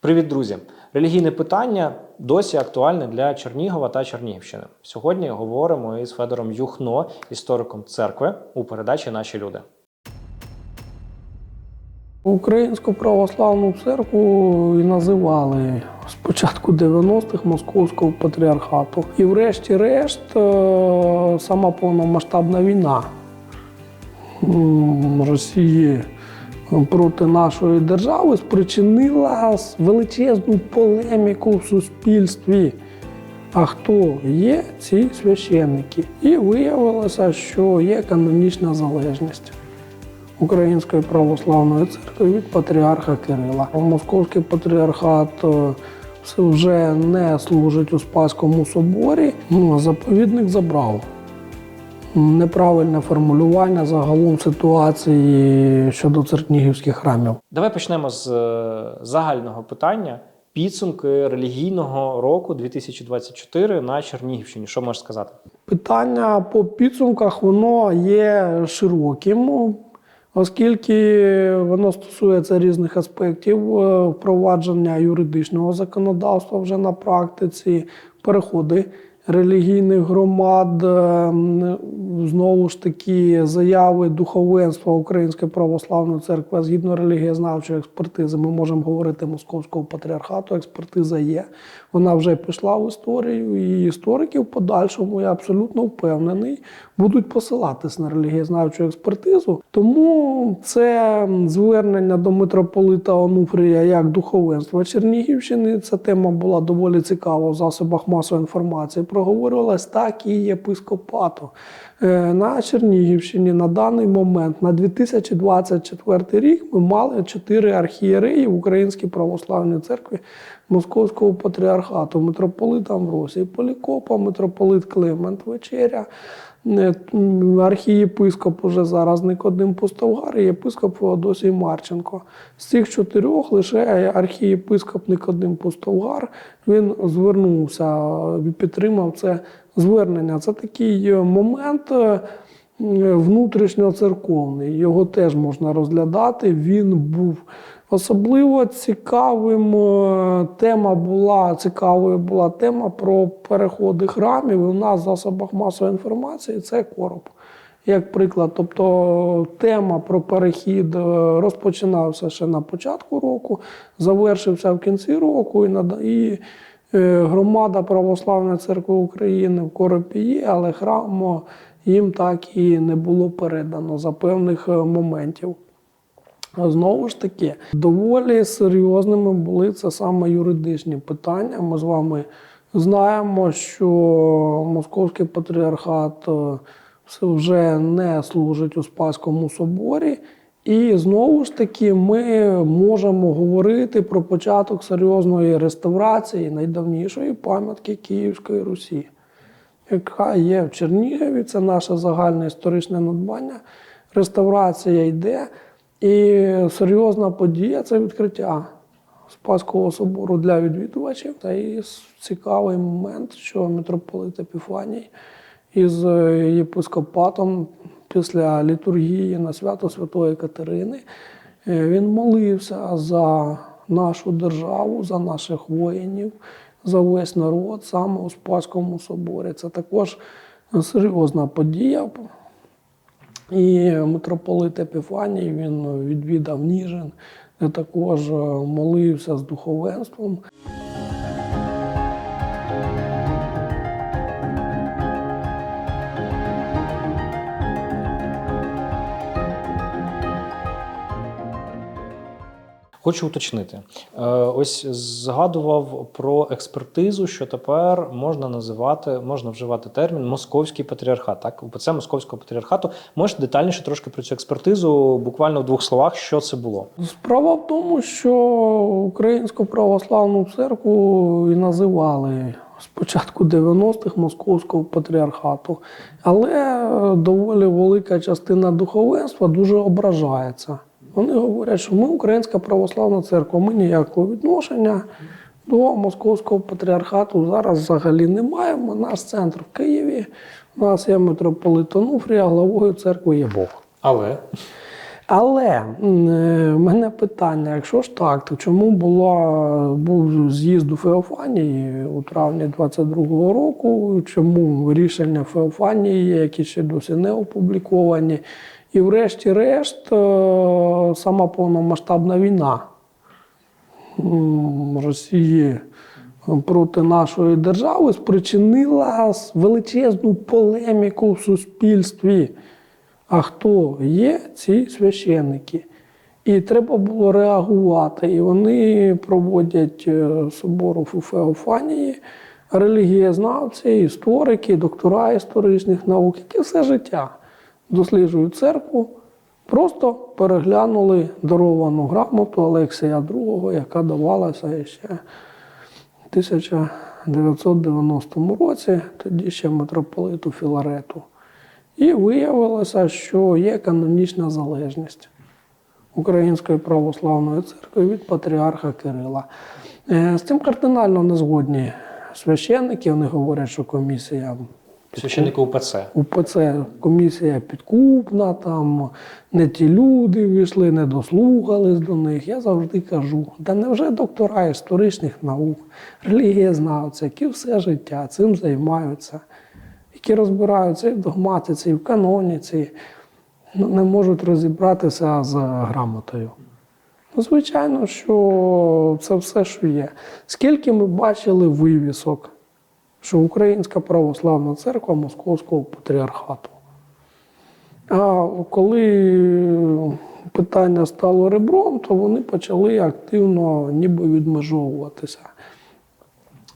Привіт, друзі! Релігійне питання досі актуальне для Чернігова та Чернігівщини. Сьогодні говоримо із Федором Юхно, істориком церкви, у передачі Наші люди. Українську православну церкву і називали спочатку 90-х Московського патріархату. І врешті-решт е, сама повномасштабна війна Росії проти нашої держави спричинила величезну полеміку в суспільстві. А хто є ці священники? І виявилося, що є канонічна залежність. Української православної церкви від патріарха Кирила. Московський патріархат е, вже не служить у Спаському соборі. Ну, а заповідник забрав. Неправильне формулювання загалом ситуації щодо церкнігівських храмів. Давай почнемо з е, загального питання. Підсумки релігійного року 2024 на Чернігівщині. Що можеш сказати? Питання по підсумках воно є широким, оскільки воно стосується різних аспектів е, впровадження юридичного законодавства вже на практиці, переходи релігійних громад, е, знову ж таки, заяви духовенства Української православної церкви згідно релігієзнавчої експертизи. Ми можемо говорити Московського патріархату. Експертиза є. Вона вже пішла в історію, і історики в подальшому, я абсолютно впевнений, будуть посилатись на релігієзнавчу експертизу. Тому це звернення до митрополита Онуфрія як духовенства Чернігівщини. Ця тема була доволі цікава в засобах масової інформації. Проговорювалась так і єпископату. Е, На Чернігівщині на даний момент, на 2024 рік, ми мали чотири архієреї в Українській православній церкві Московського патріархату, митрополит Амвросій Полікопа, митрополит Климент Вечеря, архієпископ уже зараз Никодим Пустовгар і єпископ Феодосій Марченко. З цих чотирьох лише архієпископ Никодим Пустовгар він звернувся підтримав це звернення. Це такий е, момент. е, внутрішньоцерковний, його теж можна розглядати. Він був особливо цікавим. е, Тема була цікавою була тема про переходи храмів. У нас в засобах масової інформації це короб. Як приклад, тобто тема про перехід е, розпочинався ще на початку року, завершився в кінці року, і, і е, громада Православної церкви України в Коропі є, але храм їм так і не було передано за певних моментів. Знову ж таки, доволі серйозними були це саме юридичні питання. Ми з вами знаємо, що Московський патріархат е, вже не служить у Спаському соборі. І знову ж таки ми можемо говорити про початок серйозної реставрації найдавнішої пам'ятки Київської Русі, яка є в Чернігові. Це наше загальне історичне надбання. Реставрація йде. І серйозна подія це відкриття Спаського собору для відвідувачів. Це і цікавий момент, що митрополит Епіфаній із е, єпископатом після літургії на свято Святої Катерини е, він молився за нашу державу, за наших воїнів, за весь народ саме у Спаському соборі. Це також серйозна подія. І митрополит Епіфаній він відвідав Ніжин, також е, молився з духовенством. Хочу уточнити. Е, Ось згадував про експертизу, що тепер можна називати, можна вживати термін московський патріархат. Так, УПЦ Московського патріархату. Можеш детальніше трошки про цю експертизу, буквально в двох словах, що це було? Справа в тому, що Українську православну церкву і називали спочатку 90-х Московського патріархату, але е, доволі велика частина духовенства дуже ображається. Вони говорять, що ми Українська православна церква, ми ніякого відношення до Московського патріархату зараз взагалі не маємо. Наш центр в Києві, у нас є митрополит Онуфрій, а главою церкви є Бог. Але Але е, в мене питання: якщо ж так, то чому була, був з'їзд у Феофанії у травні 22-го року? Чому рішення Феофанії, які ще досі не опубліковані? І врешті-решт, е, сама повномасштабна війна Росії проти нашої держави спричинила величезну полеміку в суспільстві. А хто є ці священники? І треба було реагувати. І вони проводять е, собору у Феофанії, релігієзнавці, історики, доктора історичних наук, які все життя досліджують церкву, просто переглянули даровану грамоту Олексія II, яка давалася ще в 1990 році, тоді ще митрополиту Філарету. І виявилося, що є канонічна залежність Української православної церкви від патріарха Кирила. Е, З цим кардинально не згодні священники. Вони говорять, що комісія Священники УПЦ. УПЦ комісія підкупна, там не ті люди вийшли, не дослухались до них. Я завжди кажу: да невже доктора історичних наук, релігієзнавці, які все життя цим займаються, які розбираються і в догматиці, і в каноніці, ну, не можуть розібратися з грамотою. Ну, звичайно, що це все, що є. Скільки ми бачили вивісок, що Українська православна церква Московського патріархату. А коли питання стало ребром, то вони почали активно ніби відмежовуватися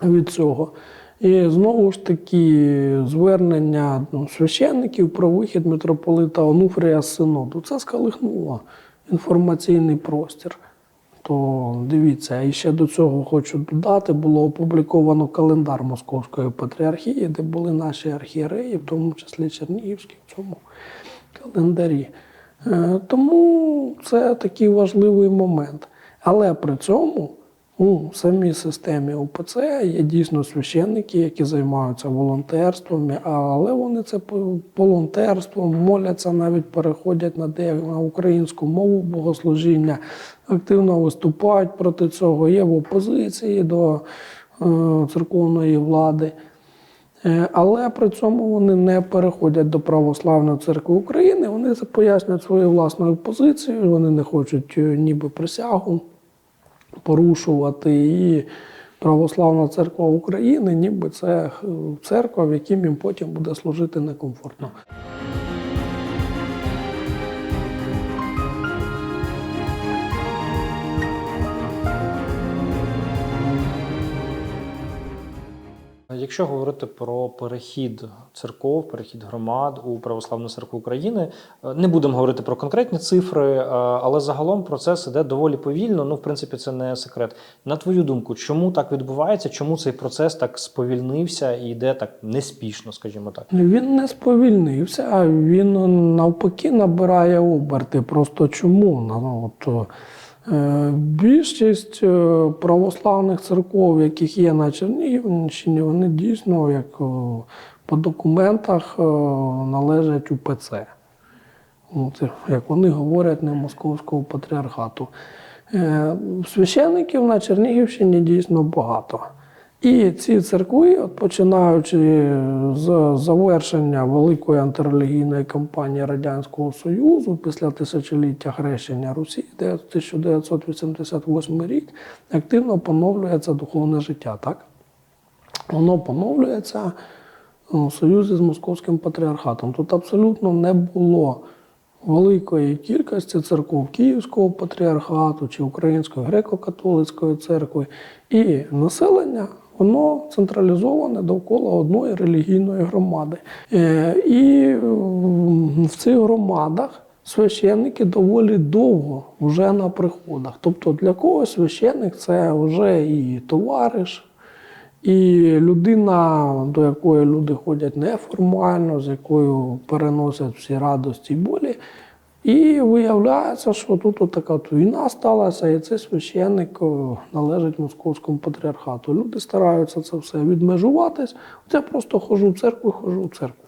від цього. І знову ж таки звернення ну, священників про вихід митрополита Онуфрія з синоду. Це скалихнуло інформаційний простір. То дивіться, і ще до цього хочу додати, було опубліковано календар Московської патріархії, де були наші архієреї, в тому числі Чернігівські в цьому календарі. Е, Тому це такий важливий момент. Але при цьому у самій системі УПЦ є дійсно священники, які займаються волонтерством, але вони це волонтерством моляться, навіть переходять на на українську мову богослужіння, активно виступають проти цього, є в опозиції до е, церковної влади. Е, Але при цьому вони не переходять до Православної церкви України. Вони це пояснюють своєю власною позицією. Вони не хочуть е, ніби присягу порушувати. І Православна церква України, ніби це е, церква, в якій їм потім буде служити некомфортно. Якщо говорити про перехід церков, перехід громад у Православну церкву України, е, не будемо говорити про конкретні цифри, е, але загалом процес іде доволі повільно. Ну, в принципі, це не секрет. На твою думку, чому так відбувається? Чому цей процес так сповільнився і йде так неспішно, скажімо так? Він не сповільнився, а він навпаки набирає оберти. Просто чому? Ну, от, е, більшість е, православних церков, яких є на Чернігівщині, вони дійсно, як по документах, е, належать УПЦ. Це як вони говорять, не московського патріархату. Е, Священників на Чернігівщині дійсно багато. І ці церкви, починаючи з завершення великої антирелігійної кампанії Радянського Союзу після тисячоліття хрещення Русі, де 1988 рік, активно поновлюється духовне життя. Так? Воно поновлюється у союзі з московським патріархатом. Тут абсолютно не було великої кількості церков Київського патріархату чи Української греко-католицької церкви. І населення воно централізоване довкола одної релігійної громади. Е, І в цих громадах священники доволі довго вже на приходах. Тобто для когось священник це вже і товариш, і людина, до якої люди ходять неформально, з якою переносять всі радості і болі. І виявляється, що тут така війна сталася, і цей священник належить московському патріархату. Люди стараються це все відмежуватись. Я просто ходжу в церкву, ходжу в церкву.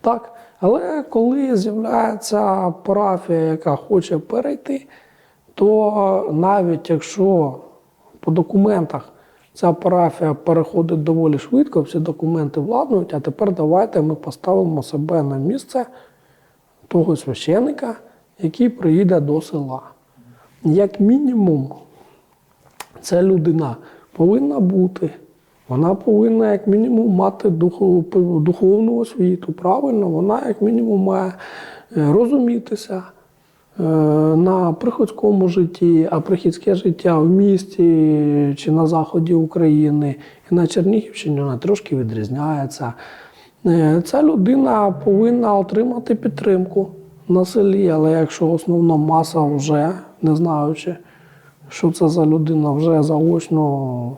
Так. Але коли з'являється парафія, яка хоче перейти, то навіть якщо по документах ця парафія переходить доволі швидко, всі документи владнують, а тепер давайте ми поставимо себе на місце того священика, який приїде до села. Як мінімум, ця людина повинна бути. Вона повинна, як мінімум, мати духовну освіту. Правильно, вона, як мінімум, має е, розумітися е, на приходському житті, а прихідське життя в місті чи на заході України і на Чернігівщині вона трошки відрізняється. Е, Ця людина повинна отримати підтримку на селі, але якщо основна маса вже, не знаючи, що це за людина, вже заочно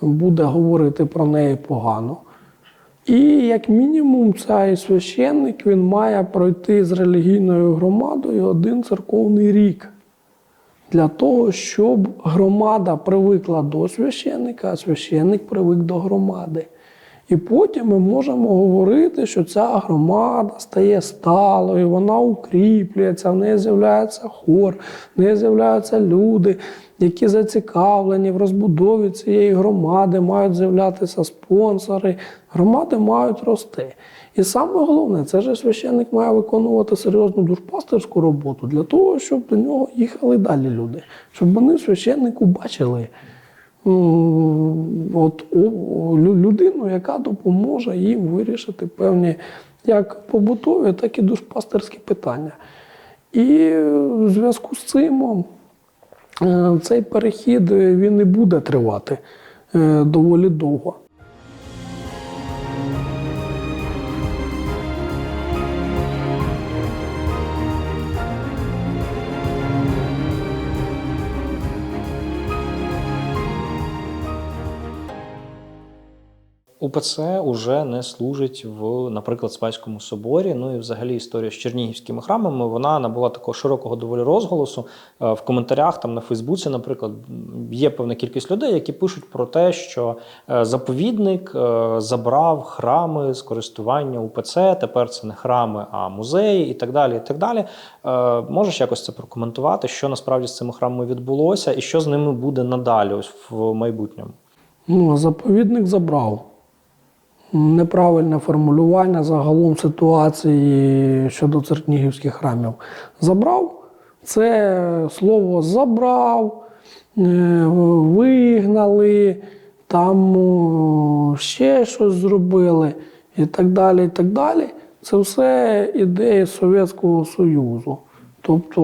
буде говорити про неї погано. І як мінімум, цей священник він має пройти з релігійною громадою один церковний рік для того, щоб громада привикла до священника, а священник привик до громади. І потім ми можемо говорити, що ця громада стає сталою, вона укріплюється, в неї з'являється хор, в неї з'являються люди, які зацікавлені в розбудові цієї громади, мають з'являтися спонсори, громади мають рости. І саме головне, це ж священник має виконувати серйозну душпастерську роботу для того, щоб до нього їхали далі люди, щоб вони священнику бачили от, о- о, людину, яка допоможе їм вирішити певні як побутові, так і душпастерські питання. І е, в зв'язку з цим е, цей перехід е, він не буде тривати е, доволі довго. УПЦ уже не служить в, наприклад, Спаському соборі. Ну і взагалі історія з чернігівськими храмами вона набула такого широкого доволі розголосу. Е, В коментарях там на Фейсбуці, наприклад, є певна кількість людей, які пишуть про те, що е, заповідник е, забрав храми з користування УПЦ. Тепер це не храми, а музеї, і так далі. І так далі. Можеш якось це прокоментувати, що насправді з цими храмами відбулося, і що з ними буде надалі, ось в майбутньому. Ну, заповідник забрав. Неправильне формулювання загалом ситуації щодо чернігівських храмів. Забрав це слово забрав, е, вигнали, там ще щось зробили і так далі. і так далі. Це все ідеї Совєтського Союзу. Тобто,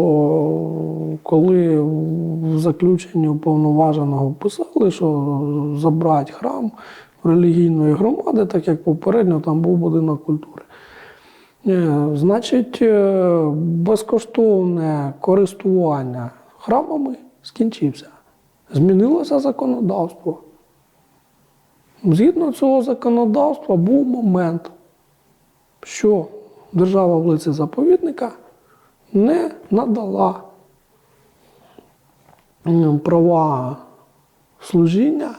коли в заключенні уповноваженого писали, що забрати храм релігійної громади, так як попередньо там був будинок культури. Е, Значить, е, безкоштовне користування храмами скінчився. Змінилося законодавство. Згідно цього законодавства був момент, що держава в лиці заповідника не надала права служіння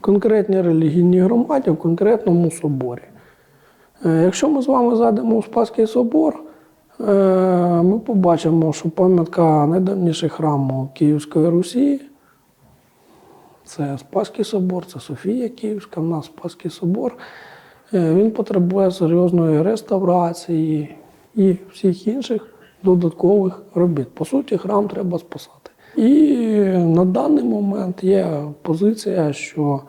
конкретній релігійній громаді в конкретному соборі. Е, Якщо ми з вами зайдемо в Спаський собор, е, ми побачимо, що пам'ятка найдавніших храму Київської Русі. Це Спаський собор, це Софія Київська, в нас Спаський собор. Е, Він потребує серйозної реставрації і всіх інших додаткових робіт. По суті, храм треба спасати. І на даний момент є позиція, що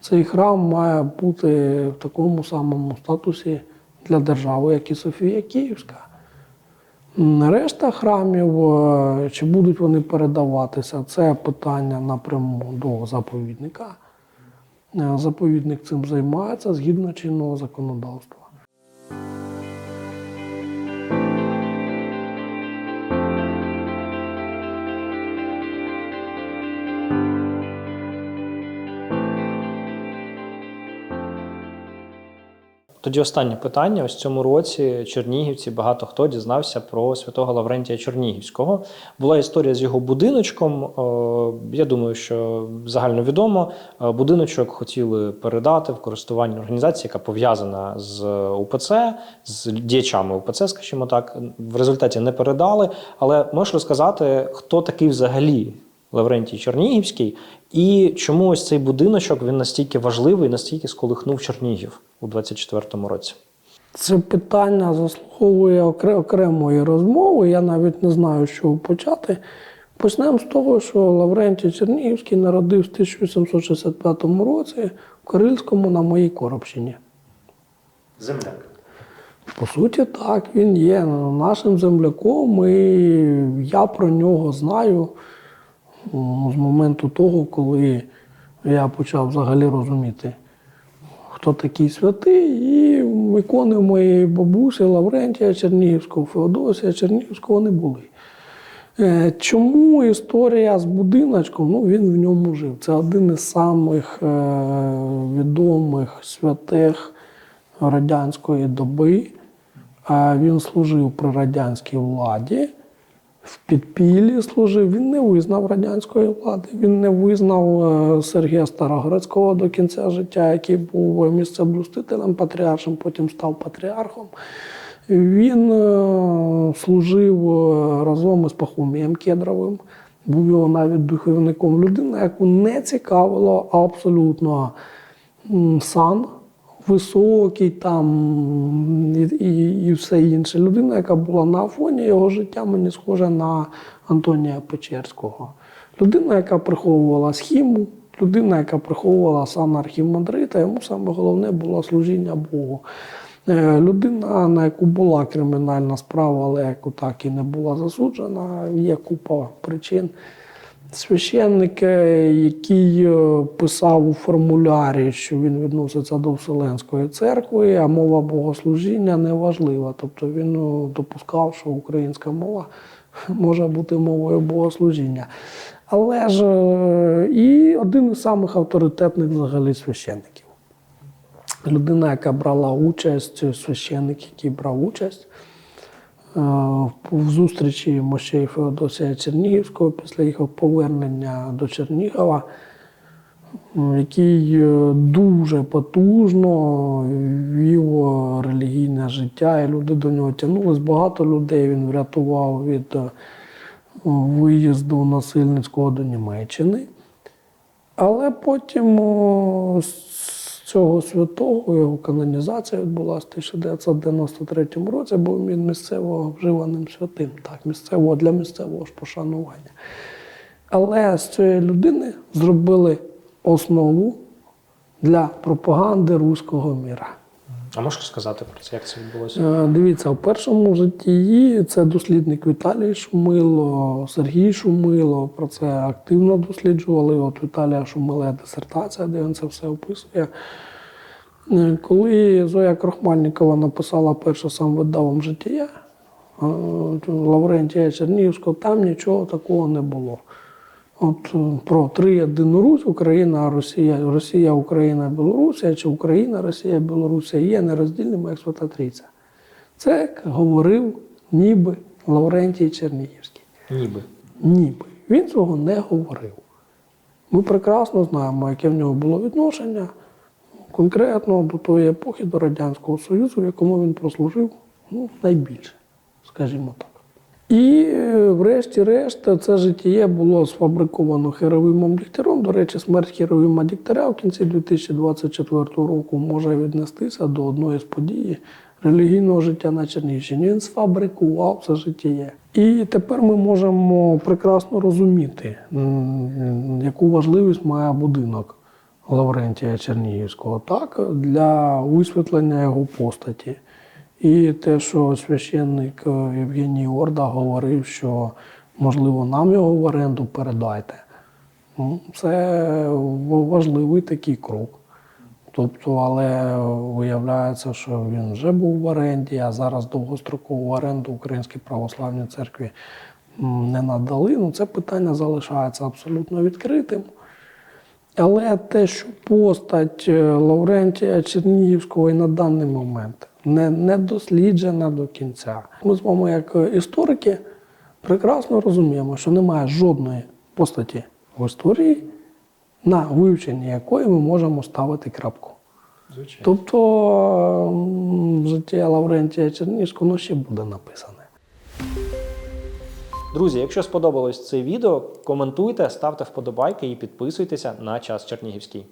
цей храм має бути в такому самому статусі для держави, як і Софія Київська. Решта храмів, е, чи будуть вони передаватися, це питання напряму до заповідника. Е, Заповідник цим займається згідно чинного законодавства. Тоді останнє питання. Ось цьому році чернігівці багато хто дізнався про святого Лаврентія Чернігівського. Була історія з його будиночком. Е, Я думаю, що загальновідомо. Е, Будиночок хотіли передати в користування організації, яка пов'язана з УПЦ, з діячами УПЦ, скажімо так. В результаті не передали. Але можеш розказати, хто такий взагалі Лаврентій Чернігівський, і чому ось цей будиночок він настільки важливий, настільки сколихнув Чернігів у 24-му році. Це питання заслуговує окремої розмови. Я навіть не знаю, з чого почати. Почнемо з того, що Лаврентій Чернігівський народився в 1865 році в Карильському на моїй Коробщині. Земляк. По суті, так, він є нашим земляком, і я про нього знаю з моменту того, коли я почав взагалі розуміти, хто такий святий, і ікони моєї бабусі Лаврентія Чернігівського, Феодосія Чернігівського не були. Е, Чому історія з будиночком? Ну, він в ньому жив. Це один із самих е, відомих святих радянської доби. Е, Він служив при радянській владі, в підпіллі служив. Він не визнав радянської влади. Він не визнав е, Сергія Староградського до кінця життя, який був місцеблюстителем патріаршим, потім став патріархом. Він е, служив е, разом із Пахомієм Кедровим, був його навіть духовником. Людина, яку не цікавило абсолютно сан високий там і, і, і все інше. Людина, яка була на фоні його життя, мені схожа на Антонія Печерського. Людина, яка приховувала схіму, людина, яка приховувала сан архімандрита, йому саме головне було служіння Богу. Е, Людина, на яку була кримінальна справа, але яку так і не була засуджена, є купа причин. Священник, е, який е, писав у формулярі, що він відноситься до Вселенської церкви, а мова богослужіння не важлива. Тобто він ну, допускав, що українська мова може бути мовою богослужіння. Але ж е, і один із самих авторитетних взагалі священників. Людина, яка брала участь, священник, який брав участь е, в зустрічі мощей Феодосія Чернігівського після його повернення до Чернігова, який е, дуже потужно вів е, релігійне життя, і люди до нього тягнулись. Багато людей він врятував від е, виїзду насильницького до Німеччини. Але потім цього святого його канонізація відбулася в 1993 році, був він місцево вживаним святим, так, місцевого для місцевого ж пошанування. Але з цієї людини зробили основу для пропаганди руського міра. А можеш сказати про це, як це відбулося? Е, Дивіться, в першому житті це дослідник Віталій Шумило, Сергій Шумило. Про це активно досліджували. От Віталія Шумила дисертація, де він це все описує. Е, Коли Зоя Крохмальникова написала перше сам видавом життя е, Лаврентія Чернігівського, там нічого такого не було. От про триєдину Русь, Україна, Росія, Росія, Україна, Білорусія, чи Україна, Росія, Білорусія є нероздільними Свята Це говорив ніби Лаврентій Чернігівський. Ніби. Ніби. Він цього не говорив. Ми прекрасно знаємо, яке в нього було відношення конкретно до тої епохи, до Радянського Союзу, в якому він прослужив ну, найбільше, скажімо так. І, е, врешті-решт, це життя було сфабриковано Херовимом Дігтяром. До речі, смерть Херовима Дігтяря в кінці 2024 року може віднестися до одної з подій релігійного життя на Чернігівщині. Він сфабрикував це життя. І тепер ми можемо прекрасно розуміти, яку важливість має будинок Лаврентія Чернігівського так, для висвітлення його постаті. І те, що священник е, Євгеній Орда говорив, що можливо нам його в оренду передайте. Ну, Це важливий такий крок. Тобто, але виявляється, що він вже був в оренді, а зараз довгострокову оренду Українській православній церкві не надали. Ну, це питання залишається абсолютно відкритим. Але те, що постать е, Лаврентія Чернігівського і на даний момент не, не досліджена до кінця. Ми з вами, як е, історики, прекрасно розуміємо, що немає жодної постаті в історії, на вивченні якої ми можемо ставити крапку. Звичайно. Тобто життя Лаврентія Чернігівського ну, ще буде написане. Друзі, якщо сподобалось це відео, коментуйте, ставте вподобайки і підписуйтеся на час Чернігівський.